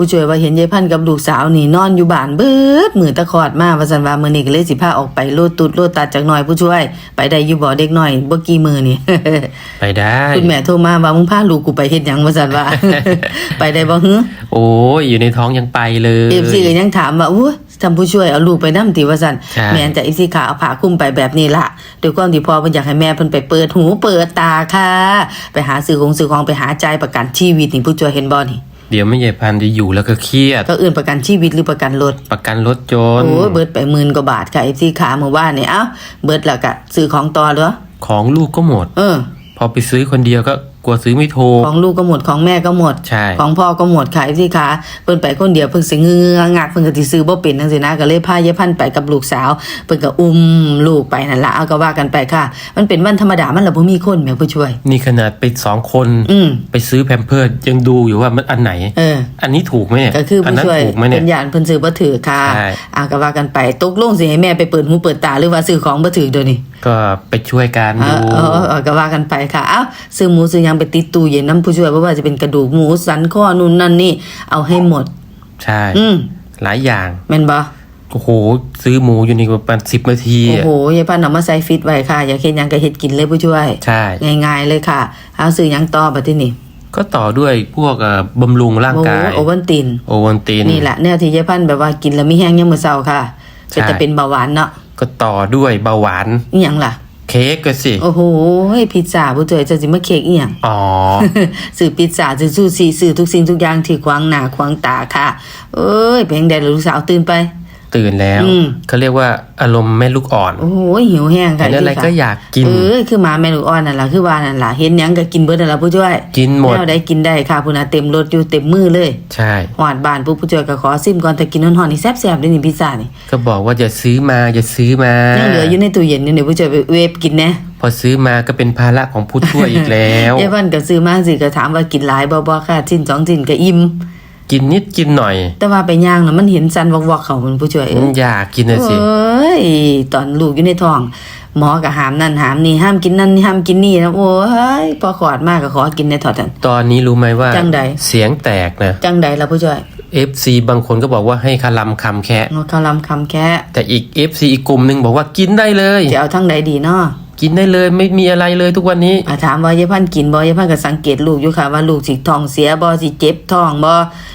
ผู้ช่วยว่าเห็นยายพันธุ์กับลูกสาวนี่นอนอยู่บ้านเบิดมือตะคอดมาว่าซั่นว่ามื้อนี้ก็เลยสิพาออกไปโลดตุดโลดตัดจักหน่อยผู้ช่วย ไปได้อยู่บ่เด็กน้อยบ่กี่มื้อนี่ ไปได้ คุณแม่โทรมาว่ามึงพาลูกกูไปเฮ็ดหยังว่าซั่นว่า ไปได้บ่ฮึโอ้ยอยู่ในท้องยังไปเลยเอฟซีก็ยังถามว่าอู้ทำผู้ช่วยเอาลูกไปนำติว่าซั่นใช่ แม่นจะเอฟซีขาเอาผ้าคลุมไปแบบนี้ล่ะด้วยความที่พ่อเพิ่นอยากให้แม่เพิ่นไปเปิดหูเปิดตาค่ะ ไปหาซื้อของซื้อของไปหาจ่ายประกันชีวิตนี่ผู้ช่วยเห็นบ่นี่ เดี๋ยวไม่ใหญ่พันธุ์จะอยู่แล้วก็เครียด ก็เอื่นประกันชีวิตหรือประกันรถ ประกันรถจน โอ้ยเบิดไปหมื่นกว่าบาทค่ะ FC ขาเมื่อวานนี่เอ้าเบิดแล้วก็ซื้อของต่อเหรอของลูกก็หมด เออ พอไปซื้อคนเดียวก็ก ลัวซื้อไม่ถูก ของลูกก็หมดของแม่ก็หมด ใช่ ของพ่อก็หมดค่ะพี่ขาเพิ่นไปคนเดียวเพิ่นสิงืองักเพิ่นก็สิซื้อบ่เป็นจังซี่นะก็เลยพายายพันธุ์ไปกับลูกสาว เพิ่นก็อุ้มลูกไปนั่นล่ะเอาก็ว่ากันไปค่ะ มันเป็นวันธรรมดามันล่ะบ่มีคนแม่ผู้ช่วย นี่ขนาดไปสองคน อืม ไปซื้อแพมเพิร์ดยังดูอยู่ว่ามันอันไหน เออ อันนี้ถูกไหมเนี่ยก็คืออันผู้นั้นช่วยถูกไหมเนี่ยเพิ่นยานเพิ่นซื้อบ่ถือค่ะใช่ เอาก็ว่ากันไปตกลงสิให้แม่ไปเปิดหูเปิดตาหรือว่าซื้อของบ่ถือเดี๋ยวนี้ ก็ไปช่วยกันเอดูอเออเออก็ว่ากันไปค่ะ เอ้า ซื้อหมูซื้อหยังไปติดตู้เย็นน้ำผู้ช่วยเพราะว่าจะเป็นกระดูกหมูสันข้อนู่นนั่นนี่ เอาให้หมด ใช่ อืมหลายอย่างแม่นบ่โอ้โห ซื้อหมูอยู่นี่ประมาณสิบนาทีโอ้อะโหยายพันธุ์เอามาใส่ฟิตไว้ค่ะ อยากเห็นหยังก็เฮ็ดกินเลยผู้ช่วย ใช่ ง่ายๆเลยค่ะ เอาซื้อหยังต่อบัดทีนี้ก็ต่อด้วยพวกเอ่อบำรุงร่างโอ้กาย โอวันติน โอวันติน นี่แหละแนวที่ยายพันธุ์แบบว่ากินแล้วมีแห้งยามมื้อเช้าค่ะใช่เป็นแต่เป็นเบาหวานเนาะก็ต่อด้วยเบาหวานอีหยังล่ะ เค้กก็สิ โอ้โหพิซซ่าผู้ช่วยจะสิมาเค้กอีหยังอ๋อซื้อพิซซ่าซื้อซูชิซื้อทุกสิ่งทุกอย่างที่ขวางหน้าขวางตาค่ะ เอ้ยเพลงแดดลูกสาวตื่นไป ตื่นแล้วอืมเขาเรียกว่าอารมณ์แม่ลูกอ่อนโอ้โหหิวแห้งค่ะเห็นอะไรที่ค่ะก็อยากกินเออคือหมาแม่ลูกอ่อนนั่นล่ะคือว่านั่นล่ะเห็นหยังก็กินเบิดนั่นล่ะผู้ช่วย กินหมดแนวใดกินได้ค่ะพุ่นน่ะเต็มรถอยู่เต็มมือเลยใช่หวานบ้านปุ๊บผู้ช่วยก็ขอซิมก่อนแต่กินฮ้อนๆนี่แซ่บๆเด้นี่พิซซ่านี่ก็บอกว่าอย่าซื้อมาอย่าซื้อมายังเหลืออยู่ในตู้เย็นนี่เดี๋ยวผู้ช่วยไปเวฟกินแน่พอซื้อมาก็เป็นภาระของผู้ช่วยอีกแล้วยายพันก็ซื้อมาสิก็ถามว่ากินหลายบ่บ่ค่ะชิ้นสองชิ้นก็อิ่ม กินนิดกินหน่อย แต่ว่าไปย่างน่ะมันเห็นสันวอกๆเขามันผู้ช่วยเอ้ยอยากกินนะสิ เอ้ยตอนลูกอยู่ในท้อง หมอก็ห้ามนั่นห้ามนี่ห้ามกินนั่นห้ามกินนี่นะโอ้ยพอขอดมากก็ขอกินในถอดทัน ตอนนี้รู้ไหมว่าจังใด เสียงแตกนะ จังใดล่ะผู้ช่วย FC บางคนก็บอกว่าให้คาลำคำแค่งอคาลำคำแค่แต่อีก FC อีกกลุ่มหนึ่งบอกว่ากินได้เลย จะเอาทั้งใดดีเนาะ กินได้เลยไม่มีอะไรเลยทุกวันนี้อ่าถามว่ายายพันธุ์กินบ่ยายพันธุ์ก็สังเกตลูกอยู่ค่ะว่าลูกสิท้องเสียบ่สิเจ็บท้องบ่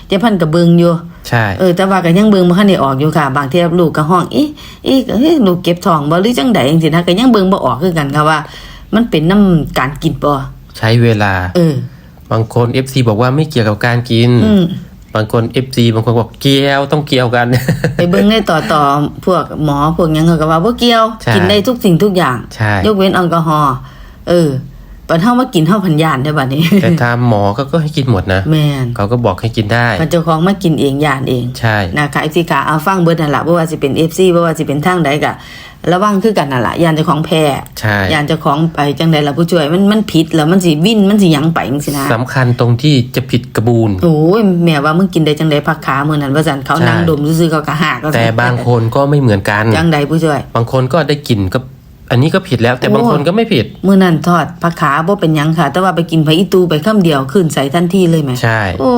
ยายพันธุ์ก็เบิ่งอยู่ ใช่ เออแต่ว่าก็ยังเบิ่งบ่ทันได้ออกอยู่ค่ะ บางเทีลูกก็ห้องเอ๊ะเอ๊ะเฮ้ยลูกเก็บท้องบ่หรือจังใดจังซี่นะก็ยังเบิ่งบ่ออกคือกันค่ะว่า มันเป็นน้ำการกินบ่ใช้เวลา เออบางคน FC บอกว่าไม่เกี่ยวกับการกิน อืม บางคน FC บางคนบอกเกี่ยวต้องเกี่ยวกัน ไปเบิ่งในต่อต่อพวกหมอพวกหยังเขาก็ว่าบ่เกี่ยวใช่กินได้ทุกสิ่งทุกอย่างใช่ยกเว้นแอลกอฮอล์เออปันเฮามากินเฮาพันยานได้อบัดนี้ แต่ตามหมอก็ก็ให้กินหมดนะแม่นเขาก็บอกให้กินได้มันเจ้าของมากินเองยานเองใช่นะคะ FC กะเอาฟังเบิดนั่นล่ะบ่ว่าสิเป็น FC บ่ว่าสิเป็นทางใดก็ ระวังคือกันนั่นล่ะยานเจ้าของแพ้ใช่ยานเจ้าของไปจังใดล่ะผู้ช่วยมันมันผิดแล้วมันสิวินมันสิหยังไปจังซี่นะสำคัญตรงที่จะผิดกระบูนโอ้ยแม่ว่ามึงกินได้จังใดผักขามื้อนั้นว่าซั่นเขาใช่นั่งดมซื่อๆเขาก็หากก็แต่บางคนก็ไม่เหมือนกันจังใดผู้ช่วย บางคนก็ได้กลิ่นก็อันนี้ก็ผิดแล้วแต่บางคนก็ไม่ผิดมื้อนั้นทอดผักขาบ่เป็นหยังค่ะ แต่ว่าไปกินไผอีตูไปคำเดียวขึ้นใส่ทันทีเลยแหมใช่โอ้